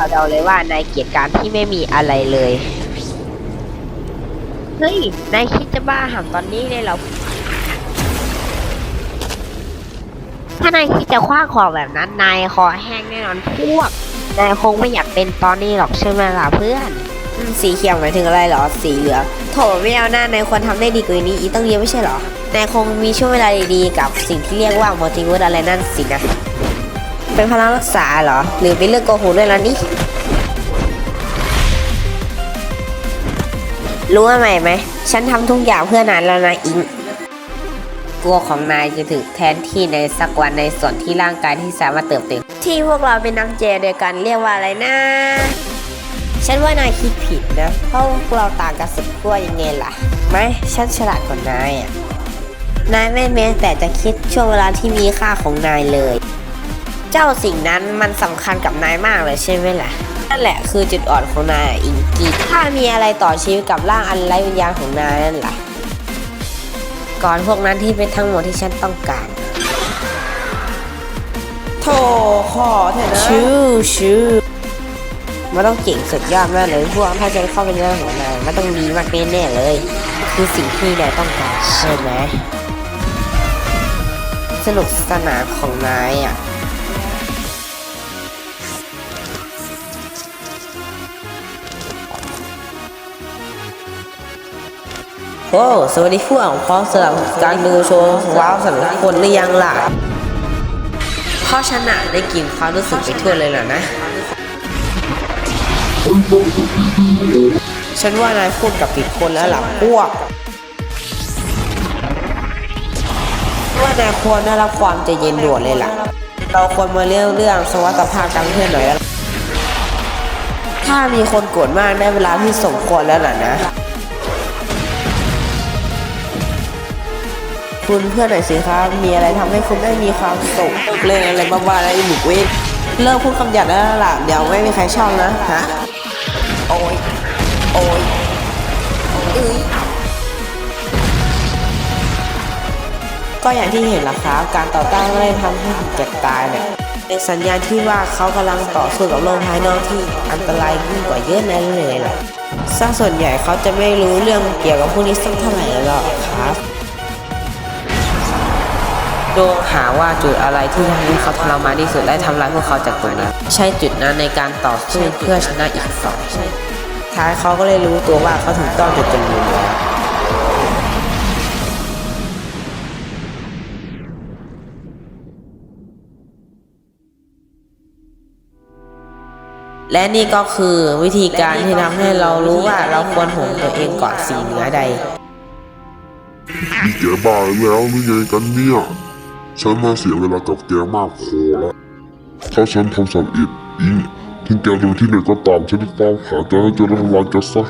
เขาเดาเลยว่านายเกลียดการที่ไม่มีอะไรเลย เฮ้ย นายคิดจะบ้าหำตอนนี้เลยเหรอ ถ้านายคิดจะคว้างของแบบนั้น นายคอแห้งแน่นอนพวก นายคงไม่อยากเป็นตอนนี้หรอกใช่ไหมล่ะเพื่อน สีเขียวหมายถึงอะไรเหรอ สีเหลืองโถไม่เอาหน้านายควรทำได้ดีกว่านี้อีกต้องเยอะไม่ใช่เหรอ นายคงมีช่วงเวลาดีๆกับสิ่งที่เรียกว่ามัลติเวิร์สอะไรนั่นสินะ เป็นพลังรักษาเหรอ หรือเป็นเรื่องโกหกด้วยล่ะนี่รู้อะไรไหม ฉันทำทุกอย่างเพื่อนายแล้วนะอิงกลัวของนายจะถูกแทนที่ในสักวันในส่วนที่ร่างกายที่สามารถเติบโตที่พวกเราเป็นนักเจเดียวกันเรียกว่าอะไรนะ ฉันว่านายคิดผิดนะ เพราะพวกเราต่างกันสุดขั้วยังไงล่ะไหมฉันฉลาดกว่านายอะ นายไม่แม้แต่จะคิดช่วงเวลาที่มีค่าของนายเลย เจ้าสิ่งนั้นมันสำคัญกับนายมากเลยใช่ไหมล่ะ นั่นแหละคือจุดอ่อนของนายอะอิงกีถ้ามีอะไรต่อชีวิตกับร่างอันไร้วิญญาณของนายนั่นล่ะ ก่อนพวกนั้นที่เป็นทั้งหมดที่ฉันต้องการโถขอเถอะนะชูชูมันต้องเก่งสุดยอดมากเลยพวกถ้าจะเข้าเป็นเรื่องของนายมันต้องดีมากแน่ๆเลย คือสิ่งที่นายต้องการใช่ไหมสนุกสนานของนายอะ โอ้สวัสดีพวกพร้อมสำหรับการดูโชว์ว้าวสำหรับคนหรือยังล่ะพราะฉันะได้กลินความรู้สึกไปทั่วเลยเหรอนะ ฉันว่านายพูดกับผิดคนแล้วหล่ะพวก ว่านายควรได้รับความใจเย็นด่วนเลยล่ะ เราควรมาเรื่องเรื่องสวัสดิภาพการเพื่อนหน่อย ถ้ามีคนโกรธมากได้เวลาที่สมควรแล้วล่ะนะ คุณเพื่อนหน่อยสิครับ มีอะไรทำให้คุณได้มีความสุขเล่นอะไรบ้าๆแล้วไอ้หมุกเว้ยเลิกพูดคำหยาบได้แล้วล่ะเดี๋ยวไม่มีใครชอบนะฮะโอ้ยโอ้ยเอ้ยก็อย่างที่เห็นล่ะครับ การต่อต้านไม่ได้ทำให้เจ็บตายเนี่ยเป็นสัญญาณที่ว่าเขากำลังต่อสู้กับโลกภายนอกที่อันตรายยิ่งกว่าเยอะแน่เลยแหละซะส่วนใหญ่เขาจะไม่รู้เรื่องเกี่ยวกับพวกนี้สักเท่าไหร่หรอกครับ ดงหาว่าจุดอะไรที่ทำให้เขาทรมานที่สุดและทำร้ายพวกเขาจากตรงนั้นใช่จุดนั้นในการต่อสู้เพื่อชนะอีกฝ่ายท้ายเขาก็เลยรู้ตัวว่าเขาถูกต้องจุดจนมุมแล้วและนี่ก็คือวิธีการที่ทำให้เรารู้ว่าเราควรห่วงตัวเองก่อนสิ่งเหนือใดนี่แกบ้าแล้วหรือไงกันเนี่ย ฉันมาเสียเวลากับแกมากพอแล้ว ถ้าฉันทำสำเร็จอีกถึงแกดูที่ไหนก็ตามฉันจะตามหาแกให้เจอและทำลายแกซะ